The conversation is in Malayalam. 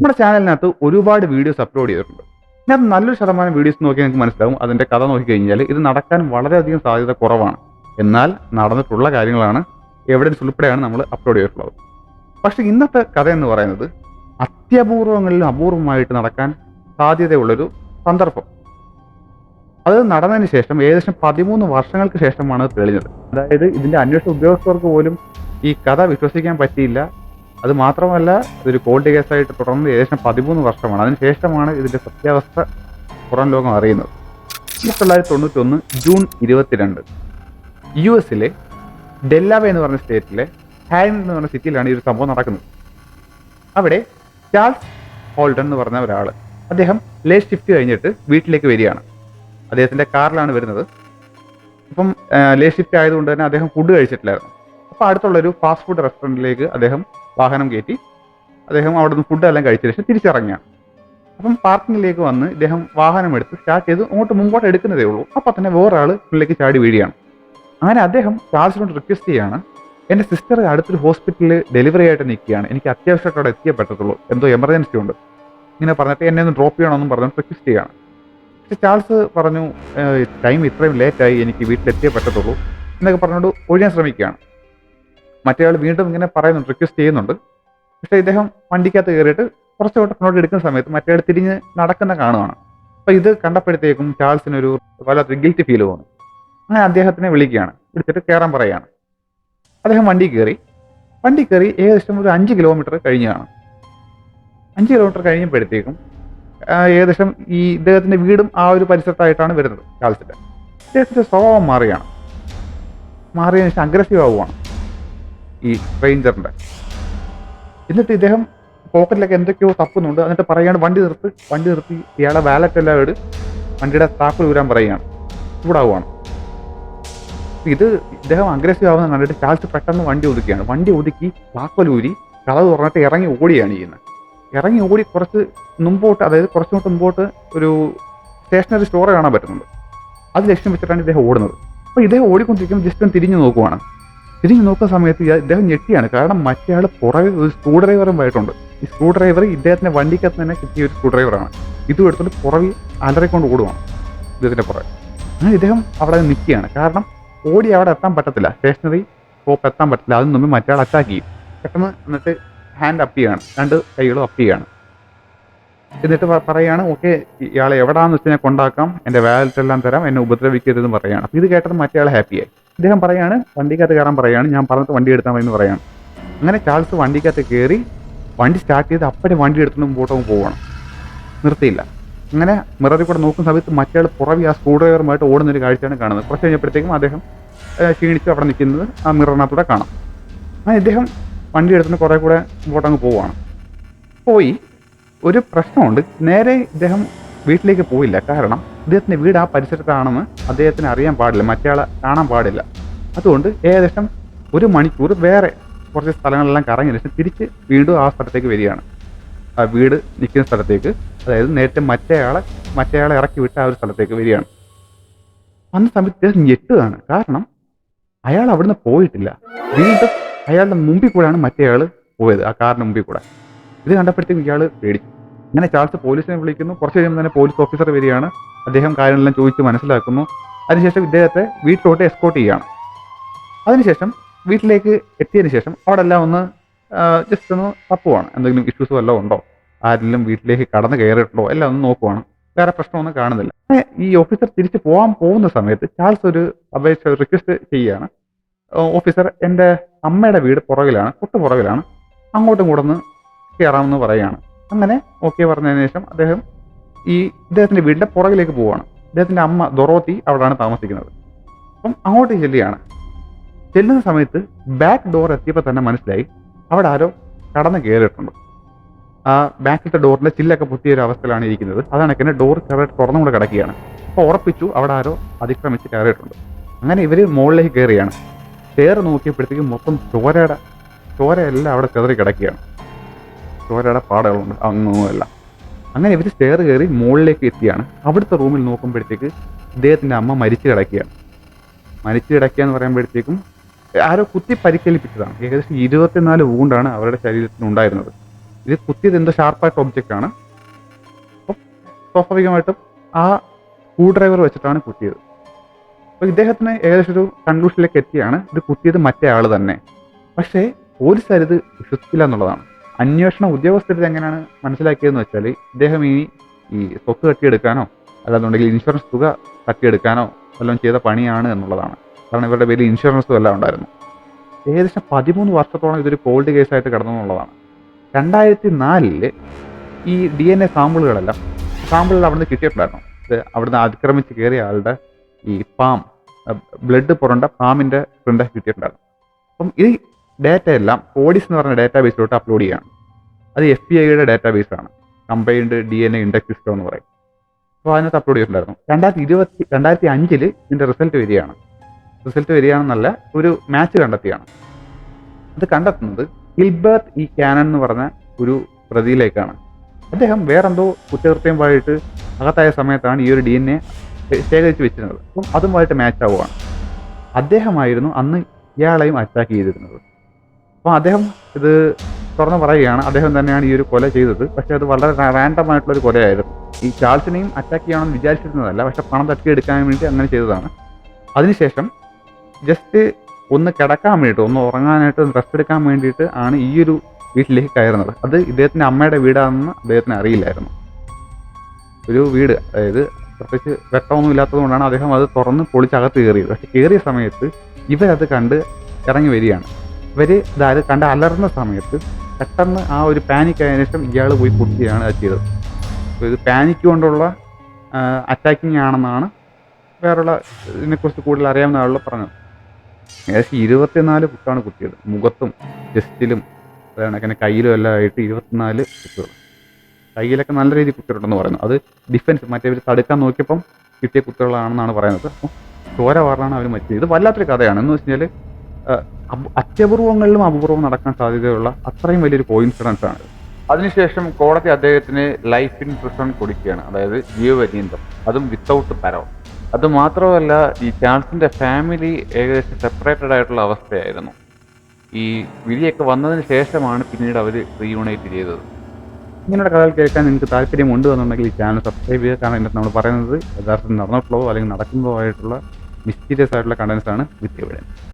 നമ്മുടെ ചാനലിനകത്ത് ഒരുപാട് വീഡിയോസ് അപ്ലോഡ് ചെയ്തിട്ടുണ്ട്. ഇതിനകത്ത് നല്ലൊരു ശതമാനം വീഡിയോസ് നോക്കി നിങ്ങൾക്ക് മനസ്സിലാവും. അതിന്റെ കഥ നോക്കിക്കഴിഞ്ഞാൽ ഇത് നടക്കാൻ വളരെയധികം സാധ്യത കുറവാണ്. എന്നാൽ നടന്നിട്ടുള്ള കാര്യങ്ങളാണ് എവിഡൻസ് ഉൾപ്പെടെയാണ് നമ്മൾ അപ്ലോഡ് ചെയ്തിട്ടുള്ളത്. പക്ഷേ ഇന്നത്തെ കഥ എന്ന് പറയുന്നത് അത്യപൂർവങ്ങളിലും അപൂർവമായിട്ട് നടക്കാൻ സാധ്യതയുള്ളൊരു സന്ദർഭം. അത് നടന്നതിന് ശേഷം ഏകദേശം പതിമൂന്ന് വർഷങ്ങൾക്ക് ശേഷമാണ് തെളിഞ്ഞത്. അതായത് ഇതിന്റെ അന്വേഷണ ഉദ്യോഗസ്ഥർക്ക് പോലും ഈ കഥ വിശ്വസിക്കാൻ പറ്റിയില്ല. അത് മാത്രമല്ല ഇതൊരു കോൾഡ് കേസായിട്ട് തുടർന്ന് ഏകദേശം പതിമൂന്ന് വർഷമാണ്. അതിനുശേഷമാണ് ഇതിന്റെ സത്യാവസ്ഥ പുറം ലോകം അറിയുന്നത്. ആയിരത്തി തൊള്ളായിരത്തി തൊണ്ണൂറ്റി ഒന്ന് ജൂൺ ഇരുപത്തിരണ്ട്. യു എസിലെ ഡെല്ലാവെ എന്ന് പറഞ്ഞ സ്റ്റേറ്റിലെ ഹാരിൻ എന്ന് പറഞ്ഞ സിറ്റിയിലാണ് ഈ ഒരു സംഭവം നടക്കുന്നത്. അവിടെ ചാൾസ് ഹോൾഡൻ എന്ന് പറഞ്ഞ ഒരാൾ അദ്ദേഹം ലേറ്റ് ഷിഫ്റ്റ് കഴിഞ്ഞിട്ട് വീട്ടിലേക്ക് വരികയാണ്. അദ്ദേഹത്തിന്റെ കാറിലാണ് വരുന്നത്. അപ്പം ലേറ്റ് ഷിഫ്റ്റ് ആയതുകൊണ്ട് തന്നെ അദ്ദേഹം ഫുഡ് കഴിച്ചിട്ടില്ലായിരുന്നു. അപ്പോൾ അടുത്തുള്ളൊരു ഫാസ്റ്റ് ഫുഡ് റെസ്റ്റോറന്റിലേക്ക് അദ്ദേഹം വാഹനം കയറ്റി അദ്ദേഹം അവിടെ നിന്ന് ഫുഡെല്ലാം കഴിച്ച ശേഷം തിരിച്ചിറങ്ങിയാണ് അപ്പം പാർക്കിങ്ങിലേക്ക് വന്ന് ഇദ്ദേഹം വാഹനം എടുത്ത് സ്റ്റാർട്ട് ചെയ്ത് അങ്ങോട്ട് മുമ്പോട്ട് എടുക്കുന്നതേ ഉള്ളൂ. അപ്പം തന്നെ വേറൊരാൾ ഉള്ളിലേക്ക് ചാടി വീഴുകയാണ്. അങ്ങനെ അദ്ദേഹം ചാർജിനോട് റിക്വസ്റ്റ് ചെയ്യാണ് എന്റെ സിസ്റ്റർ അടുത്തൊരു ഹോസ്പിറ്റലിൽ ഡെലിവറി ആയിട്ട് നിൽക്കുകയാണ്. എനിക്ക് അത്യാവശ്യമായിട്ട് അവിടെ എത്തിയേ പറ്റത്തുള്ളൂ എന്തോ എമർജൻസി ഉണ്ട്. ഇങ്ങനെ പറഞ്ഞിട്ട് എന്നെ ഒന്ന് ഡ്രോപ്പ് ചെയ്യണമെന്നും പറഞ്ഞു റിക്വസ്റ്റ് ചെയ്യാണ്. പക്ഷെ ചാൾസ് പറഞ്ഞു ടൈം ഇത്രയും ലേറ്റായി എനിക്ക് വീട്ടിലെത്തിയേ പറ്റത്തുള്ളൂ. എന്നൊക്കെ പറഞ്ഞുകൊണ്ട് ഒഴിയാൻ ശ്രമിക്കുകയാണ്. മറ്റേയാൾ വീണ്ടും ഇങ്ങനെ പറയുന്നുണ്ട് റിക്വസ്റ്റ് ചെയ്യുന്നുണ്ട്. പക്ഷേ ഇദ്ദേഹം വണ്ടിക്കകത്ത് കയറിയിട്ട് കുറച്ചോട്ട് മുന്നോട്ട് എടുക്കുന്ന സമയത്ത് മറ്റേയാൾ തിരിഞ്ഞ് നടക്കുന്ന കാണുവാണ്. അപ്പോൾ ഇത് കണ്ടപ്പോഴത്തേക്കും ചാൾസിനൊരു വല്ലാത്തൊരു ഗിൽറ്റി ഫീൽ തോന്നി. അങ്ങനെ അദ്ദേഹത്തിനെ വിളിക്കുകയാണ്. വിളിച്ചിട്ട് കയറാൻ പറയുകയാണ്. അദ്ദേഹം വണ്ടി കയറി. വണ്ടി കയറി ഏകദേശം ഒരു അഞ്ച് കിലോമീറ്റർ കഴിഞ്ഞാണ് അഞ്ച് കിലോമീറ്റർ കഴിഞ്ഞപ്പോഴത്തേക്കും ഏകദേശം ഈ ഇദ്ദേഹത്തിന്റെ വീടും ആ ഒരു പരിസരത്തായിട്ടാണ് വരുന്നത് ചാൾസിന്റെ. ഇദ്ദേഹത്തിന്റെ സ്വഭാവം മാറിയാണ്. മാറിയതിനു ശേഷം അഗ്രസീവ് ആവുകയാണ് ഈ റേഞ്ചറിന്റെ എന്നിട്ട് ഇദ്ദേഹം പോക്കറ്റിലൊക്കെ എന്തൊക്കെയോ തപ്പുന്നുണ്ട്. എന്നിട്ട് പറയാണ് വണ്ടി നിർത്ത് വണ്ടി നിർത്തി ഇയാളെ വാലറ്റ് എല്ലാം ഇട് വണ്ടിയുടെ താക്കോൽ ഊരാൻ പറയുകയാണ്. ചൂടാവുകയാണ്. ഇത് ഇദ്ദേഹം അഗ്രസീവ് ആവുന്ന കണ്ടിട്ട് ചാൾസ് പെട്ടെന്ന് വണ്ടി ഒതുക്കിയാണ് വണ്ടി ഒതുക്കി താക്കോൽ ഊരി കഥ തുറന്നിട്ട് ഇറങ്ങി ഓടിയാണ് ചെയ്യുന്നത്. ഇറങ്ങി ഓടി കുറച്ച് മുമ്പോട്ട് അതായത് കുറച്ചുകൂട്ട് മുമ്പോട്ട് ഒരു സ്റ്റേഷനറി സ്റ്റോർ കാണാൻ പറ്റുന്നുണ്ട്. അത് ലക്ഷ്യം വെച്ചിട്ടാണ് ഇദ്ദേഹം ഓടുന്നത്. അപ്പോൾ ഇദ്ദേഹം ഓടിക്കൊണ്ടിരിക്കുമ്പോൾ ജസ്റ്റ് തിരിഞ്ഞു നോക്കുവാണ്. തിരിഞ്ഞു നോക്കുന്ന സമയത്ത് ഇദ്ദേഹം ഞെട്ടിയാണ്. കാരണം മറ്റേയാൾ പുറകെ ഒരു സ്ക്രൂ ഡ്രൈവറും പോയിട്ടുണ്ട് ഈ സ്ക്രൂ ഡ്രൈവർ ഇദ്ദേഹത്തിന്റെ വണ്ടിക്കകത്ത് തന്നെ കിട്ടിയ ഒരു സ്ക്രൂ ഡ്രൈവറാണ് ഇതും എടുത്തുകൊണ്ട് പുറകിൽ അലറിക്കൊണ്ട് ഓടുവാണ് ഇദ്ദേഹത്തിന്റെ പുറകെ. അങ്ങനെ ഇദ്ദേഹം അവിടെ നിൽക്കുകയാണ്. കാരണം ഓടി അവിടെ എത്താൻ പറ്റത്തില്ല. സ്റ്റേഷനറി ഷോപ്പ് എത്താൻ പറ്റില്ല അതിന് മുമ്പ് മറ്റേ ആൾ അറ്റാക്ക് ചെയ്യും. പെട്ടെന്ന് എന്നിട്ട് ഹാൻഡ് അപ്പ് ചെയ്യാണ് രണ്ട് കൈകളും അപ്പ് ചെയ്യാണ് എന്നിട്ട് പറയാണ് ഓക്കെ ഇയാളെ എവിടാന്ന് വെച്ച് ഞാൻ കൊണ്ടാക്കാം. എന്റെ വാലറ്റ് എല്ലാം തരാം. എന്നെ ഉപദ്രവിക്കരുതെന്ന് പറയാണ് അപ്പോൾ ഇത് കേട്ടത് മറ്റേ ആൾ ഹാപ്പിയായി ഇദ്ദേഹം പറയാണ് വണ്ടിക്കകത്ത് കയറാൻ പറയാണ് ഞാൻ പറഞ്ഞിട്ട് വണ്ടി എടുത്താൽ മതി എന്ന് പറയാണ്. അങ്ങനെ ചാൾസ് വണ്ടിക്കകത്ത് കയറി വണ്ടി സ്റ്റാർട്ട് ചെയ്ത് അപ്പടി വണ്ടി എടുത്തുകൊണ്ട് മുമ്പോട്ടും പോകണം നിർത്തിയില്ല. അങ്ങനെ മിററിൽ കൂടെ നോക്കുന്ന സമയത്ത് മറ്റേ പുറവി ആ സ്ക്രൂ ഡ്രൈവറുമായിട്ട് ഓടുന്ന ഒരു കാഴ്ചയാണ് കാണുന്നത്. കുറച്ച് കഴിഞ്ഞപ്പോഴത്തേക്കും അദ്ദേഹം ക്ഷീണിച്ച് അവിടെ നിൽക്കുന്നത് ആ മിററിനകത്തൂടെ കാണാം. അങ്ങനെ ഇദ്ദേഹം വണ്ടി എടുത്തുകൊണ്ട് കുറേ കൂടെ മുമ്പോട്ടങ്ങ് പോവുകയാണ് പോയി ഒരു പ്രശ്നമുണ്ട്. നേരെ ഇദ്ദേഹം വീട്ടിലേക്ക് പോയില്ല. കാരണം അദ്ദേഹത്തിന്റെ വീട് ആ പരിസരത്താണെന്ന് അദ്ദേഹത്തിന് അറിയാൻ പാടില്ല. മറ്റേയാളെ കാണാൻ പാടില്ല. അതുകൊണ്ട് ഏകദേശം ഒരു മണിക്കൂർ വേറെ കുറച്ച് സ്ഥലങ്ങളെല്ലാം കറങ്ങിയ ശേഷം തിരിച്ച് വീണ്ടും ആ സ്ഥലത്തേക്ക് വരികയാണ്. ആ വീട് നിൽക്കുന്ന സ്ഥലത്തേക്ക് അതായത് നേരത്തെ മറ്റേയാളെ മറ്റേയാളെ ഇറക്കി വിട്ട ആ ഒരു സ്ഥലത്തേക്ക് വരികയാണ്. അന്ന് സമയത്ത് ഞെട്ടുകയാണ്. കാരണം അയാൾ അവിടുന്ന് പോയിട്ടില്ല. വീണ്ടും അയാളുടെ മുമ്പിൽ കൂടെയാണ് മറ്റേയാൾ പോയത്. ആ കാറിന്റെ മുമ്പിൽ കൂടെ. ഇത് കണ്ടപ്പോഴത്തേക്കും ഇയാൾ പേടിച്ചു. അങ്ങനെ ചാൾസ് പോലീസിനെ വിളിക്കുന്നു. കുറച്ച് കഴിയുമ്പോൾ തന്നെ പോലീസ് ഓഫീസർ വരികയാണ്. അദ്ദേഹം കാര്യങ്ങളെല്ലാം ചോദിച്ച് മനസ്സിലാക്കുന്നു. അതിനുശേഷം ഇദ്ദേഹത്തെ വീട്ടിലോട്ട് എസ്കോട്ട് ചെയ്യുകയാണ്. അതിനുശേഷം വീട്ടിലേക്ക് എത്തിയതിന് ശേഷം അവിടെ എല്ലാം ഒന്ന് ജസ്റ്റ് ഒന്ന് തപ്പുവാണ്. എന്തെങ്കിലും ഇഷ്യൂസ് വല്ലതും ഉണ്ടോ? ആരെങ്കിലും വീട്ടിലേക്ക് കടന്നു കയറിയിട്ടുണ്ടോ? എല്ലാം ഒന്ന് നോക്കുവാണ്. വേറെ പ്രശ്നമൊന്നും കാണുന്നില്ല. ഈ ഓഫീസർ തിരിച്ച് പോകാൻ പോകുന്ന സമയത്ത് ചാൾസ് ഒരു അപേക്ഷ റിക്വസ്റ്റ് ചെയ്യുകയാണ്. ഓഫീസർ എന്റെ അമ്മയുടെ വീട് പുറകിലാണ് തൊട്ട് പുറകിലാണ്. അങ്ങോട്ടും കൂടെ ഒന്ന് കയറാമെന്ന് പറയുകയാണ്. അങ്ങനെ ഓക്കെ പറഞ്ഞതിന് ശേഷം അദ്ദേഹം ഈ ഇദ്ദേഹത്തിന്റെ വീടിന്റെ പുറകിലേക്ക് പോവുകയാണ്. ഇദ്ദേഹത്തിന്റെ അമ്മ ദൊറോത്തി അവിടെയാണ് താമസിക്കുന്നത്. അപ്പം അങ്ങോട്ട് ചെല്ലുകയാണ്. ചെല്ലുന്ന സമയത്ത് ബാക്ക് ഡോർ എത്തിയപ്പോൾ തന്നെ മനസ്സിലായി. അവിടെ ആരോ കടന്ന് കയറിയിട്ടുണ്ട്. ആ ബാക്കിലത്തെ ഡോറിന്റെ ചില്ലൊക്കെ പൊട്ടിയ ഒരു അവസ്ഥയിലാണ് ഇരിക്കുന്നത്. അതാണ് എന്നെ ഡോർ ചെറുതായിട്ട് തുറന്നുകൂടെ കിടക്കുകയാണ്. അപ്പോൾ ഉറപ്പിച്ചു അവിടെ ആരോ അതിക്രമിച്ച് കയറിയിട്ടുണ്ട്. അങ്ങനെ ഇവർ മുകളിലേക്ക് കയറിയാണ്. കയറി നോക്കിയപ്പോഴത്തേക്കും മൊത്തം ചോരയുടെ ചോരയെല്ലാം അവിടെ ചെതറി കിടക്കുകയാണ്. ചോരയുടെ പാടകളുണ്ട്. അങ്ങുമല്ല. അങ്ങനെ ഇവർ സ്റ്റെയർ കയറി മുകളിലേക്ക് എത്തിയാണ്. അവിടുത്തെ റൂമിൽ നോക്കുമ്പോഴത്തേക്ക് ഇദ്ദേഹത്തിന്റെ അമ്മ മരിച്ചു കിടക്കുകയാണ്. മരിച്ചു കിടക്കുക എന്ന് പറയുമ്പോഴത്തേക്കും ആരോ കുത്തി പരിക്കേൽപ്പിച്ചതാണ്. ഏകദേശം ഇരുപത്തിനാല് വൂണ്ടാണ് അവരുടെ ശരീരത്തിന് ഉണ്ടായിരുന്നത്. ഇത് കുത്തിയത് എന്തോ ഷാർപ്പായിട്ട് ഒബ്ജക്റ്റ് ആണ്. അപ്പം സ്വാഭാവികമായിട്ടും ആ സ്ക്രൂ ഡ്രൈവർ വെച്ചിട്ടാണ് കുത്തിയത്. അപ്പോൾ ഇദ്ദേഹത്തിന് ഏകദേശം ഒരു കൺക്ലൂഷനിലേക്ക് എത്തിയാണ്. ഇത് കുത്തിയത് മറ്റേ ആൾ തന്നെ. പക്ഷേ പോലീസുകാരിത് വിശ്വസിക്കില്ല എന്നുള്ളതാണ്. അന്വേഷണ ഉദ്യോഗസ്ഥർ ഇത് എങ്ങനെയാണ് മനസ്സിലാക്കിയതെന്ന് വെച്ചാൽ ഇദ്ദേഹം ഈ ഈ സ്വത്ത് തട്ടിയെടുക്കാനോ അല്ലാന്നുണ്ടെങ്കിൽ ഇൻഷുറൻസ് തുക തട്ടിയെടുക്കാനോ വല്ലതും ചെയ്ത പണിയാണ് എന്നുള്ളതാണ്. കാരണം ഇവരുടെ പേരിൽ ഇൻഷുറൻസും എല്ലാം ഉണ്ടായിരുന്നു. ഏകദേശം പതിമൂന്ന് വർഷത്തോളം ഇതൊരു കോൾഡ് കേസായിട്ട് കിടന്നു എന്നുള്ളതാണ് രണ്ടായിരത്തി നാലിൽ ഈ ഡി എൻ എ സാമ്പിളുകളെല്ലാം സാമ്പിളുകൾ അവിടുന്ന് കിട്ടിയിട്ടുണ്ടായിരുന്നു. ഇത് അവിടുന്ന് അതിക്രമിച്ച് കയറിയ ആളുടെ ഈ പാം ബ്ലഡ് പുറണ്ട പാമിന്റെ പ്രിന്റ് കിട്ടിയിട്ടുണ്ടായിരുന്നു. അപ്പം ഈ ഡാറ്റ എല്ലാം ഓഡിസ് എന്ന് പറഞ്ഞ ഡാറ്റാബേസിലോട്ട് അപ്ലോഡ് ചെയ്യാണ്. അത് എഫ് ബി ഐയുടെ ഡാറ്റാബേസ് ആണ്. Combined D N A index system എന്ന് പറയും. അപ്പോൾ അതിനകത്ത് അപ്ലോഡ് ചെയ്തിട്ടുണ്ടായിരുന്നു. രണ്ടായിരത്തി ഇരുപത്തി രണ്ടായിരത്തി അഞ്ചിൽ ഇതിന്റെ റിസൾട്ട് വരികയാണ്. റിസൾട്ട് വരികയാണെന്നല്ല ഒരു മാച്ച് കണ്ടെത്തിയാണ്. അത് കണ്ടെത്തുന്നത് ഹിൽബർട്ട് ഈ ക്യാനൻ എന്ന് പറഞ്ഞ ഒരു പ്രതിയിലേക്കാണ്. അദ്ദേഹം വേറെന്തോ കുറ്റകൃത്യമായിട്ട് അകത്തായ സമയത്താണ് ഈ ഒരു ഡി എൻ എ ശേഖരിച്ച് വെച്ചിരുന്നത്. അപ്പം അതുമായിട്ട് മാച്ച് ആവുകയാണ്. അദ്ദേഹമായിരുന്നു അന്ന് ഇയാളെയും അറ്റാക്ക് ചെയ്തിരുന്നത്. അപ്പം അദ്ദേഹം ഇത് തുറന്ന് പറയുകയാണ്. അദ്ദേഹം തന്നെയാണ് ഈ ഒരു കൊല ചെയ്തത്. പക്ഷേ അത് വളരെ റാൻഡം ആയിട്ടുള്ള ഒരു കൊലയായിരുന്നു. ഈ ചാൾസിനെയും അറ്റാക്ക് ചെയ്യണമെന്ന് വിചാരിച്ചിരുന്നതല്ല. പക്ഷെ പണം തട്ടിയെടുക്കാൻ വേണ്ടി അങ്ങനെ ചെയ്തതാണ്. അതിനുശേഷം ജസ്റ്റ് ഒന്ന് കിടക്കാൻ വേണ്ടിയിട്ട് ഒന്ന് ഉറങ്ങാനായിട്ട് ഒന്ന് റെസ്റ്റ് എടുക്കാൻ വേണ്ടിയിട്ട് ആണ് ഈ ഒരു വീട്ടിലേക്ക് കയറുന്നത്. അത് ഇദ്ദേഹത്തിന്റെ അമ്മയുടെ വീടാണെന്ന് അദ്ദേഹത്തിന് അറിയില്ലായിരുന്നു. ഒരു വീട് അതായത് പ്രത്യേകിച്ച് വെട്ടമൊന്നും ഇല്ലാത്തത് കൊണ്ടാണ് അദ്ദേഹം അത് തുറന്ന് പൊളിച്ചകത്ത് കയറിയത്. പക്ഷെ കയറിയ സമയത്ത് ഇവരത് കണ്ട് ഇറങ്ങി വരികയാണ്. ഇവർ ഇതായത് കണ്ട അലർന്ന സമയത്ത് പെട്ടെന്ന് ആ ഒരു പാനിക് ആയതിനു ശേഷം ഇയാൾ പോയി കുത്തിയാണ് അത് ചെയ്തത്. ഇത് പാനിക് കൊണ്ടുള്ള അറ്റാക്കിംഗ് ആണെന്നാണ് വേറെയുള്ള ഇതിനെക്കുറിച്ച് കൂടുതൽ അറിയാവുന്ന ആളുകൾ പറഞ്ഞത്. ഏകദേശം ഇരുപത്തിനാല് കുത്താണ് കുത്തിയത് മുഖത്തും ചെസ്റ്റിലും കണക്കിന് കയ്യിലും എല്ലാം ആയിട്ട് ഇരുപത്തിനാല് കുത്തുകൾ കയ്യിലൊക്കെ നല്ല രീതിയിൽ കുത്തിയിട്ടുണ്ടെന്ന് പറയുന്നു. അത് ഡിഫൻസ് മറ്റേ ഇവർ തടുക്കാൻ നോക്കിയപ്പം കിട്ടിയ കുത്തുകളാണെന്നാണ് പറയുന്നത്. അപ്പോൾ ചോര വാറാണ് അവർ മരിച്ചത്. ഇത് വല്ലാത്തൊരു കഥയാണ്. എന്ന് വെച്ച് കഴിഞ്ഞാൽ അത്യപൂർവങ്ങളിലും അപൂർവം നടക്കാൻ സാധ്യതയുള്ള അത്രയും വലിയൊരു കോയിൻസിഡൻസ് ആണ്. അതിനുശേഷം കോടതി അദ്ദേഹത്തിന് ലൈഫ് ഇൻ പ്രിസൺ കൊടുക്കുകയാണ്. അതായത് ജീവപര്യന്തം. അതും വിത്തൗട്ട് പരോ അത് മാത്രമല്ല ഈ ചാൾസിന്റെ ഫാമിലി ഏകദേശം സെപ്പറേറ്റഡ് ആയിട്ടുള്ള അവസ്ഥയായിരുന്നു. ഈ വിധിയൊക്കെ വന്നതിന് ശേഷമാണ് പിന്നീട് അവർ റീയൂണൈറ്റ് ചെയ്തത്. ഇങ്ങനെയുള്ള കഥകൾ കേൾക്കാൻ നിങ്ങൾക്ക് താല്പര്യമുണ്ട് എന്നുണ്ടെങ്കിൽ ഈ ചാനൽ സബ്സ്ക്രൈബ് ചെയ്യുക കാരണം ഇതിനകത്ത് നമ്മൾ പറയുന്നത് യഥാർത്ഥത്തിൽ നടന്നിട്ടുള്ളതോ അല്ലെങ്കിൽ നടക്കുന്നതോ ആയിട്ടുള്ള മിസ്റ്റീരിയസ് ആയിട്ടുള്ള കണ്ടൻസ് ആണ് എവിഡൻസ്